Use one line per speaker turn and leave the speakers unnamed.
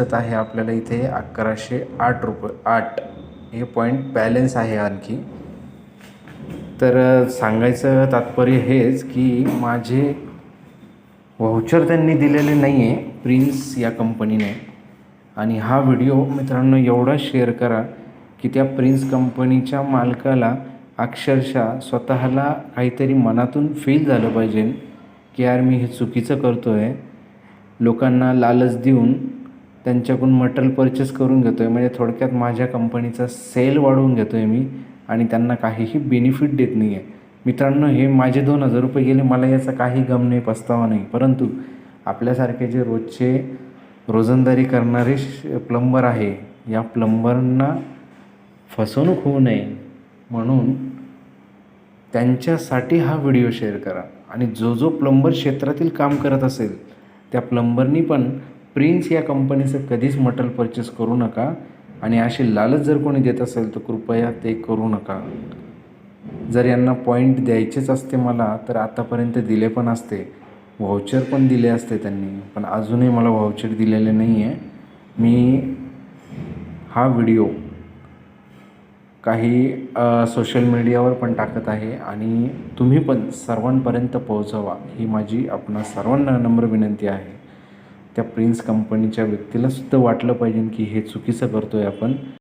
दिसत आहे आपल्याला इथे अकराशे आठ रुपये आठ. हे पॉईंट बॅलेन्स आहे आणखी. तर सांगायचं तात्पर्य हेच की माझे व्हाउचर त्यांनी दिलेले नाही आहे प्रिन्स या कंपनीने आणि हा व्हिडिओ मित्रांनो एवढा शेअर करा की त्या प्रिन्स कंपनीच्या मालकाला अक्षरशः स्वतःला काहीतरी मनातून फील झालं पाहिजे. की यार मी हे चुकीचं करतो आहे लोकांना लालच देऊन त्यांच्याकडून मटेरियल परचेस करून घेतो आहे म्हणजे थोडक्यात माझ्या कंपनीचा सेल वाढवून घेतो आहे मी आणि त्यांना काहीही बेनिफिट देत नाही आहे मित्रांनो हे माझे दोन हजार रुपये गेले. मला याचा काही गम नाही पस्तावा नाही. परंतु आपल्यासारखे जे रोजचे रोजंदारी करणारे प्लंबर आहे या प्लंबरना फसवणूक होऊ नये म्हणून त्यांच्यासाठी हा व्हिडिओ शेअर करा. आणि जो जो प्लंबर क्षेत्रातील काम करत असेल त्या प्लंबरनी पण प्रिन्स या कंपनीचं कधीच मटेरियल परचेस करू नका. आणि अशी लालच जर कोणी देत असेल तर कृपया ते करू नका. जर यांना पॉईंट द्यायचेच असते मला तर आतापर्यंत दिले पण असते. व्हाउचर पण दिले असते त्यांनी पण अजूनही मला व्हाउचर दिलेले नाही आहे मी हा व्हिडिओ काही सोशल मीडियावर पण टाकत आहे आणि तुम्ही पण सर्वांपर्यंत पोहोचवा ही माझी आपणा सर्वांना नम्र विनंती आहे. त्या प्रिन्स कंपनीच्या व्यक्तीला सुद्धा वाटलं पाहिजे की हे चुकीचं करतो आहे आपण.